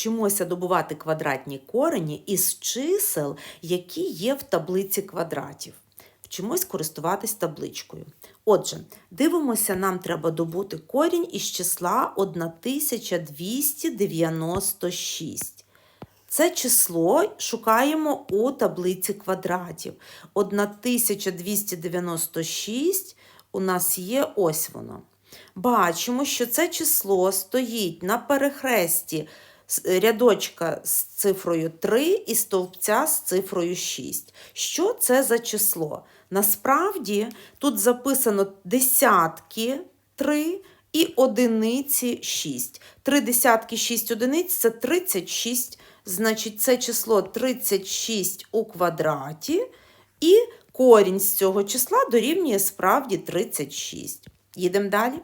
вчимося добувати квадратні корені із чисел, які є в таблиці квадратів. Вчимось користуватись табличкою. Отже, дивимося, нам треба добути корінь із числа 1296. Це число шукаємо у таблиці квадратів. 1296 у нас є ось воно. Бачимо, що це число стоїть на перехресті рядочка з цифрою 3 і стовпця з цифрою 6. Що це за число? Насправді тут записано десятки 3 і одиниці 6. Три десятки 6 одиниць це 36. Значить, це число 36 у квадраті, і корінь з цього числа дорівнює справді 36. Їдемо далі.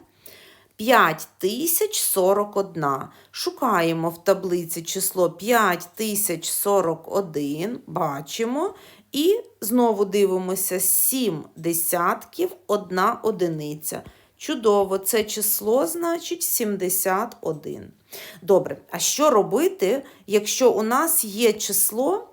5041. Шукаємо в таблиці число 5041, бачимо. І знову дивимося 7 десятків, 1 одиниця. Чудово, це число значить 71. Добре, а що робити, якщо у нас є число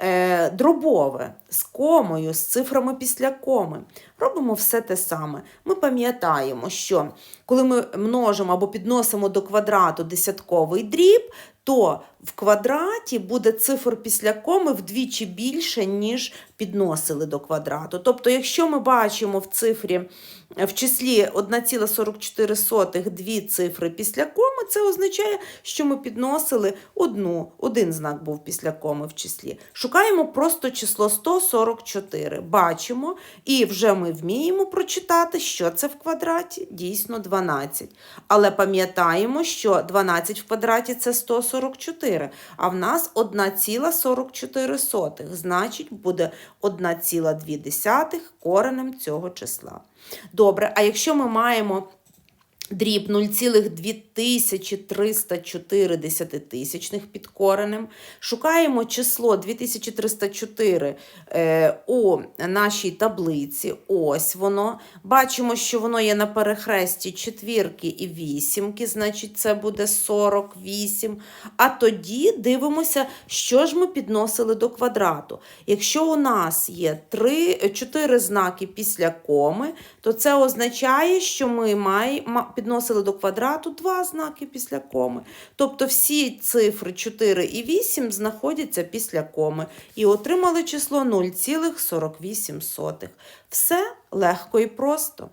е, дробове з комою, з цифрами після коми? Робимо все те саме. Ми пам'ятаємо, що коли ми множимо або підносимо до квадрату десятковий дріб, то в квадраті буде цифр після коми вдвічі більше, ніж підносили до квадрату. Тобто, якщо ми бачимо в цифрі в числі 1,44 дві цифри після коми, це означає, що ми підносили одну, один знак був після коми в числі. Шукаємо просто число 144. Бачимо, і вже ми вміємо прочитати, що це в квадраті. Дійсно 12. Але пам'ятаємо, що 12 в квадраті це 144, а в нас 1,44. Значить, буде 1,2 коренем цього числа. Добре, а якщо ми маємо дріб 0,2304 десятитисячних під коренем, шукаємо число 2304 е, у нашій таблиці, ось воно. Бачимо, що воно є на перехресті четвірки і вісімки, значить це буде 48. А тоді дивимося, що ж ми підносили до квадрату. Якщо у нас є 3, 4 знаки після коми, то це означає, що ми май, ма- підносили до квадрату два знаки після коми. Тобто всі цифри 4 і 8 знаходяться після коми. І отримали число 0,48. Все легко і просто.